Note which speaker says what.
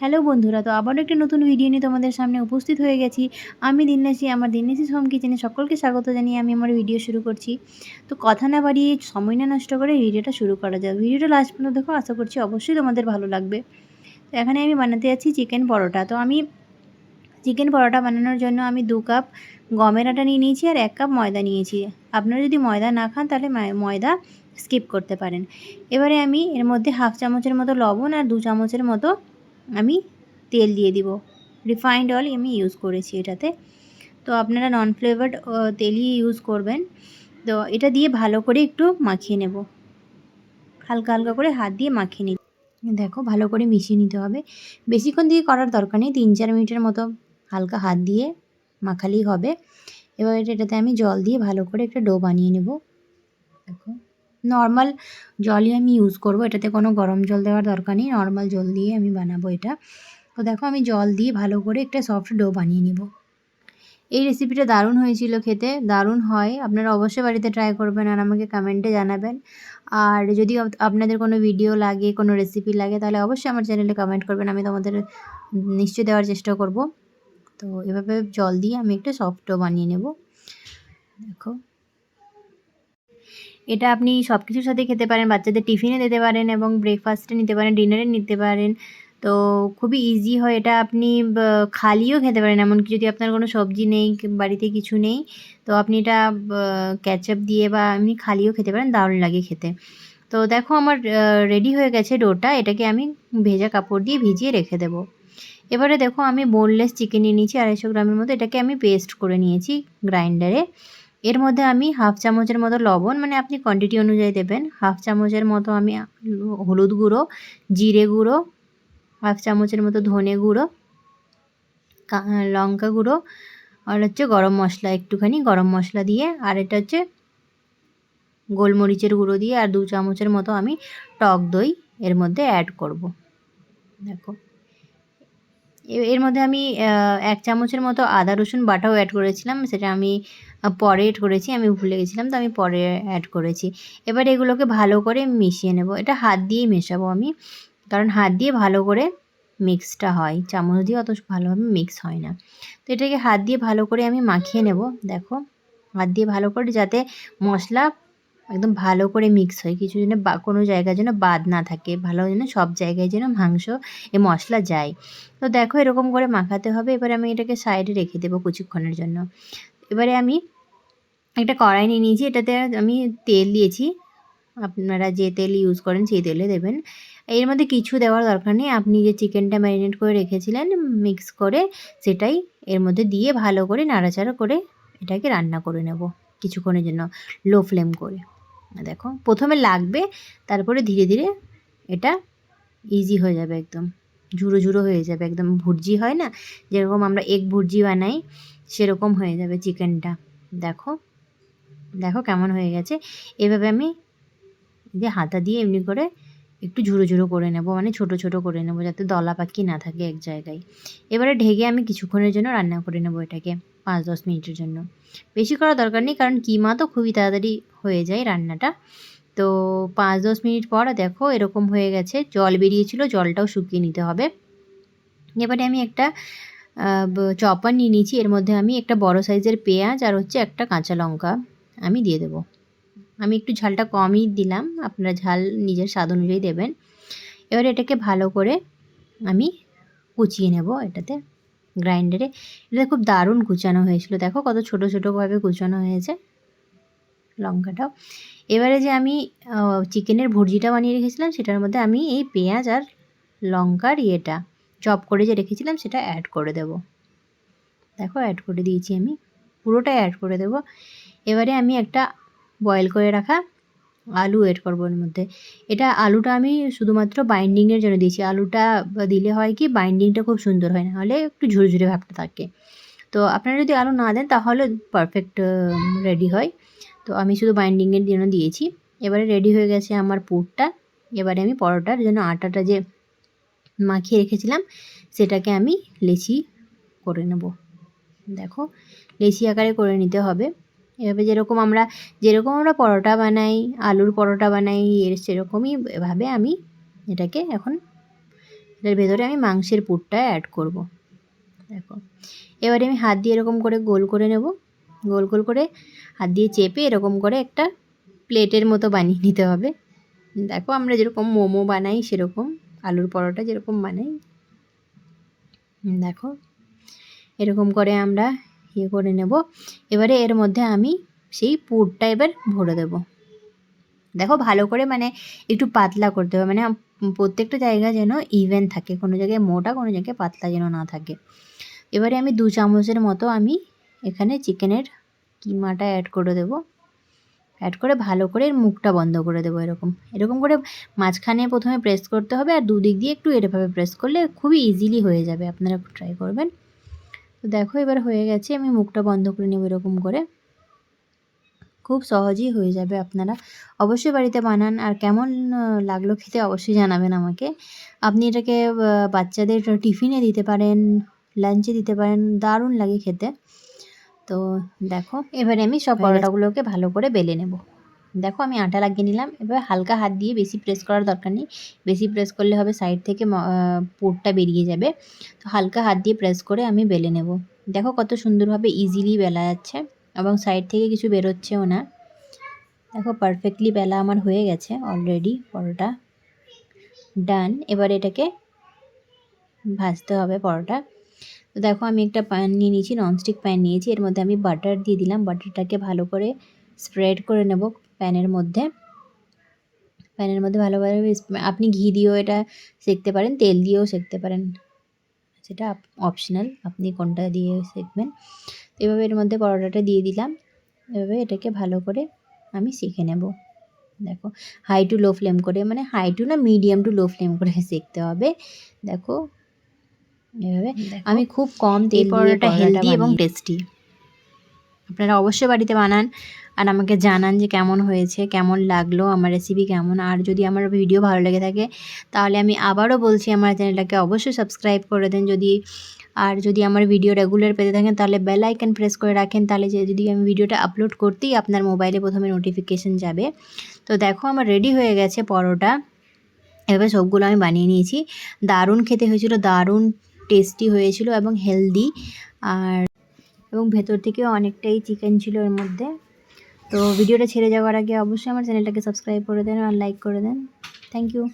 Speaker 1: Hello বন্ধুরা, তো আবারও একটা নতুন ভিডিও নিয়ে তোমাদের সামনে উপস্থিত হয়ে গেছি। আমি দিননাসি আমার দিননাসি হোম কিচেনে সকলকে স্বাগত জানিয়ে আমি আমার ভিডিও শুরু করছি। তো কথা না বাড়িয়ে সময় না নষ্ট করে ভিডিওটা শুরু করা যাক। ভিডিওটা লাস্ট পর্যন্ত দেখো, আশা করছি অবশ্যই তোমাদের ভালো লাগবে। তো এখানে আমি বানাতে যাচ্ছি চিকেন পরোটা। তো আমি চিকেন পরোটা বানানোর জন্য আমি দু কাপ গমের আটা নিয়ে নিয়েছি আর এক কাপ ময়দা নিয়েছি। আপনারা যদি ময়দা না খান তাহলে ময়দা স্কিপ করতে পারেন। এবারে আমি এর মধ্যে হাফ চামচের মতো লবণ আর দু চামচের মতো আমি তেল দিয়ে দিব। রিফাইন্ড অয়েল আমি ইউজ করেছি এটাতে। তো আপনারা নন ফ্লেভার্ড তেলই ইউজ করবেন। তো এটা দিয়ে ভালো করে একটু মাখিয়ে নেব। হালকা হালকা করে হাত দিয়ে মাখিয়ে নিতে দেখো, ভালো করে মিশিয়ে নিতে হবে। বেশিক্ষণ দিয়ে করার দরকার নেই। তিন চার মিনিটের মতো হালকা হাত দিয়ে মাখালেই হবে। এবার এটাতে আমি জল দিয়ে ভালো করে একটা ডো বানিয়ে নেব। দেখো। নর্মাল জলই আমি ইউজ করব, এটাতে কোনো গরম জল দেওয়ার দরকার নেই নর্মাল জল দিয়ে আমি বানাবো এটা। তো দেখো আমি জল দিয়ে ভালো করে একটা সফট ডো বানিয়ে নেব। এই রেসিপিটা দারুণ হয়েছিল খেতে, দারুণ হয়, আপনারা অবশ্যই বাড়িতে ট্রাই করবেন আর আমাকে কমেন্টে জানাবেন। আর যদি আপনাদের কোনো ভিডিও লাগে, কোনো রেসিপি লাগে, তাহলে অবশ্যই আমার চ্যানেলে কমেন্ট করবেন, আমি তোমাদের নিশ্চয়ই দেওয়ার চেষ্টা করব। তো এভাবে জল দিয়ে আমি একটা সফট ডো বানিয়ে নেব। দেখো। এটা আপনি সব কিছুর সাথে খেতে পারেন, বাচ্চাদের টিফিনে দিতে পারেন এবং ব্রেকফাস্টে নিতে পারেন ডিনারে নিতে পারেন। তো খুবই ইজি হয় এটা আপনি খালিও খেতে পারেন, এমনকি যদি আপনার কোনো সবজি নেই বাড়িতে কিছু নেই, তো আপনি এটা ক্যাচআপ দিয়ে বা এমনি খালিও খেতে পারেন, দারুণ লাগে খেতে। তো দেখো আমার রেডি হয়ে গেছে ডোটা, এটাকে আমি ভেজা কাপড় দিয়ে ভিজিয়ে রেখে দেবো। এবারে দেখো আমি বোনলেস চিকেন নিয়ে নিয়েছি, আড়াইশো গ্রামের মতো, এটাকে আমি পেস্ট করে নিয়েছি গ্রাইন্ডারে এর মধ্যে আমি হাফ চামচের মতো লবণ মানে আপনি কোয়ান্টিটি অনুযায়ী দেবেন। হাফ চামচের মতো আমি হলুদ গুঁড়ো, জিরে গুঁড়ো, হাফ চামচের মতো ধনে গুঁড়ো লঙ্কা গুঁড়ো, আর হচ্ছে গরম মশলা, একটুখানি গরম মশলা দিয়ে, আর এটা হচ্ছে গোলমরিচের গুঁড়ো দিয়ে, আর দু চামচের মতো আমি টক দই এর মধ্যে অ্যাড করব। দেখো। এর মধ্যে আমি এক চামচের মতো আদা, রসুন বাটাও অ্যাড করেছিলাম। সেটা আমি পরে এড করেছি, আমি ভুলে গেছিলাম, তো আমি পরে অ্যাড করেছি। এবার এগুলোকে ভালো করে মিশিয়ে নেব। এটা হাত দিয়েই মেশাবো আমি, কারণ হাত দিয়ে ভালো করে মিক্সটা হয়। চামচ দিয়ে অত ভালোভাবে মিক্স হয় না। তো এটাকে হাত দিয়ে ভালো করে আমি মাখিয়ে নেব। দেখো, হাত দিয়ে ভালো করে যাতে মশলা একদম ভালো করে মিক্স হয়। কিছু যেন বা, কোনো জায়গায় যেন বাদ না থাকে। ভালো যেন সব জায়গায় যেন মাংস এ মশলা যায়। তো দেখো এরকম করে মাখাতে হবে। এবারে আমি এটাকে সাইডে রেখে দেবো কিছুক্ষণের জন্য। এবারে আমি একটা কড়াই নিয়ে নিয়েছি। এটাতে আমি তেল দিয়েছি। আপনারা যে তেল ইউজ করেন সেই তেলে দেবেন। এর মধ্যে কিছু দেওয়ার দরকার নেই। আপনি যে চিকেনটা ম্যারিনেট করে রেখেছিলেন মিক্স করে সেটাই এর মধ্যে দিয়ে ভালো করে নাড়াচাড়া করে এটাকে রান্না করে নেব। কিছুক্ষণের জন্য লো ফ্লেম করে। দেখো, প্রথমে লাগবে, তারপরে ধীরে ধীরে এটা ইজি হয়ে যাবে একদম। ঝুড়ো ঝুড়ো হয়ে যাবে, একদম ভুর্জি হয় না? যেরকম আমরা এগ ভুর্জি বানাই, সেরকম হয়ে যাবে চিকেনটা। দেখো দেখো কেমন হয়ে গেছে। এভাবে আমি যে হাতা দিয়ে এমনি করে একটু ঝুড়ো ঝুড়ো করে নেব মানে ছোট ছোট করে নেব, যাতে দলা পাখি না থাকে এক জায়গায়। এবারে ঢেকে আমি কিছুক্ষণের জন্য রান্না করে নেব এটাকে। পাঁচ দশ মিনিটের জন্য। বেশি করার দরকার নেই, কারণ কিমা তো খুবই তাড়াতাড়ি হয়ে যায় রান্নাটা। তো পাঁচ দশ মিনিট পর দেখো এরকম হয়ে গেছে, জল বেরিয়েছিল, জলটাও শুকিয়ে নিতে হবে। এবারে আমি একটা চপার নিয়ে নিয়েছি, এর মধ্যে আমি একটা বড় সাইজের পেঁয়াজ আর হচ্ছে একটা কাঁচা লঙ্কা আমি দিয়ে দেবো। আমি একটু ঝালটা কমই দিলাম, আপনারা ঝাল নিজের স্বাদ অনুযায়ী দেবেন। এবার এটাকে ভালো করে আমি কুচিয়ে নেব এটাতে। গ্রাইন্ডারে। এটা খুব দারুণ কুচানো হয়েছিল। দেখো কত ছোট ছোটোভাবে কুচানো হয়েছে লঙ্কাটাও। এবারে যে আমি চিকেনের ভুর্জিটা বানিয়ে রেখেছিলাম, সেটার মধ্যে আমি এই পেঁয়াজ আর লঙ্কার ইয়েটা চপ করে যে রেখেছিলাম, সেটা অ্যাড করে দেব। দেখো অ্যাড করে দিয়েছি আমি। পুরোটাই অ্যাড করে দেব। এবারে আমি একটা বয়েল করে রাখা আলু এড করব এর মধ্যে। এটা আলুটা আমি শুধুমাত্র বাইন্ডিংয়ের জন্য দিয়েছি। আলুটা দিলে হয় কি বাইন্ডিংটা খুব সুন্দর হয় নাহলে একটু ঝুরঝুরে ভাবটা থাকে। তো আপনারা যদি আলু না দেন, তাহলে পারফেক্ট রেডি হয়। তো আমি শুধু বাইন্ডিংয়ের জন্য দিয়েছি। এবারে রেডি হয়ে গেছে আমার পুরটা। এবারে আমি পরোটার জন্য আটাটা যে মাখিয়ে রেখেছিলাম, সেটাকে আমি লেচি করে নেব। দেখো, লেচি আকারে করে নিতে হবে। এভাবে যেরকম আমরা যেরকম আমরা পরোটা বানাই, আলুর পরোটা বানাই, এর সেরকমই এভাবে আমি এটাকে এখন, এটার ভেতরে আমি মাংসের পুরটা অ্যাড করব। দেখো, এবারে আমি হাত দিয়ে এরকম করে গোল করে নেব। গোল গোল করে হাত দিয়ে চেপে এরকম করে একটা প্লেটের মতো বানিয়ে নিতে হবে। দেখো, আমরা যেরকম মোমো বানাই সেরকম, আলুর পরোটা যেরকম বানাই। দেখো, এরকম করে আমরা ইয়ে করে নেব। এবারে এর মধ্যে আমি সেই পুরটা এবার ভরে দেব। দেখো ভালো করে মানে একটু পাতলা করতে হবে। মানে প্রত্যেকটা জায়গা যেন ইভেন থাকে। কোনো জায়গায় মোটা, কোনো জায়গায় পাতলা যেন না থাকে। এবারে আমি দু চামচের মতো আমি এখানে চিকেনের কিমাটা অ্যাড করে দেবো। অ্যাড করে ভালো করে এর মুখটা বন্ধ করে দেবো এরকম। এরকম করে মাঝখানে প্রথমে প্রেস করতে হবে আর দুদিক দিয়ে একটু এরভাবে প্রেস করলে খুবই ইজিলি হয়ে যাবে। আপনারা ট্রাই করবেন। তো দেখো এবার হয়ে গেছে আমি মুখটা বন্ধ করে নেব এরকম করে। খুব সহজেই হয়ে যাবে আপনারা অবশ্যই বাড়িতে বানান আর কেমন লাগল খেতে অবশ্যই জানাবেন আমাকে। আপনি এটাকে বাচ্চাদের টিফিনে দিতে পারেন লাঞ্চে দিতে পারেন দারুণ লাগে খেতে। তো দেখো এবারে আমি সব পরোটাগুলোকে ভালো করে বেলে নেব। দেখো আমি আটা লাগিয়ে নিলাম। এবার হালকা হাত দিয়ে বেশি প্রেস করার দরকার নেই। বেশি প্রেস করলে হবে সাইড থেকে পুরটা বেরিয়ে যাবে। তো হালকা হাত দিয়ে প্রেস করে আমি বেলে নেব। দেখো কত সুন্দরভাবে ইজিলি বেলা যাচ্ছে এবং সাইড থেকে কিছু বেরোচ্ছেও না। দেখো পারফেক্টলি বেলা আমার হয়ে গেছে অলরেডি পরোটা। ডান এবার এটাকে ভাজতে হবে পরোটা। তো দেখো আমি একটা প্যান নিয়ে নিয়েছি ননস্টিক প্যান নিয়েছি। এর মধ্যে আমি বাটার দিয়ে দিলাম। বাটারটাকে ভালো করে স্প্রেড করে নেব। প্যানের মধ্যে। প্যানের মধ্যে ভালোভাবে আপনি ঘি দিয়েও এটা সেঁকতে পারেন তেল দিয়েও সেঁকতে পারেন। সেটা অপশনাল আপনি কোনটা দিয়ে সেঁকবেন। তো এভাবে এর মধ্যে পরোটাটা দিয়ে দিলাম। এভাবে এটাকে ভালো করে আমি শিখে নেব। দেখো হাই টু লো ফ্লেম করে মানে হাই টু না মিডিয়াম টু লো ফ্লেম করে শিখতে হবে। দেখো এভাবে আমি খুব কম তেল পরোটা হেলদি এবং টেস্টি আপনারা অবশ্যই বাড়িতে বানান আর আমাকে জানান যে কেমন হয়েছে, কেমন লাগল, আমার রেসিপি কেমন। আর যদি আমার ভিডিও ভালো লেগে থাকে, তাহলে আমি আবারও বলছি আমার চ্যানেলটাকে অবশ্যই সাবস্ক্রাইব করে দেন। যদি, আর যদি আমার ভিডিও রেগুলার পেতে থাকেন, তাহলে বেল আইকন প্রেস করে রাখেন। তাহলে যে, যদি আমি ভিডিওটা আপলোড করতেই আপনার মোবাইলে প্রথমে নোটিফিকেশান যাবে। তো দেখো আমার রেডি হয়ে গেছে পরোটা। এভাবে সবগুলো আমি বানিয়ে নিয়েছি। দারুণ খেতে হয়েছিল, দারুণ টেস্টি হয়েছিল এবং হেলদি আর এবং ভেতর থেকেও অনেকটাই চিকেন ছিল এর মধ্যে। তো ভিডিওটা ছেড়ে যাওয়ার আগে অবশ্যই আমার চ্যানেলটাকে সাবস্ক্রাইব করে দেন আর লাইক করে দেন। Thank you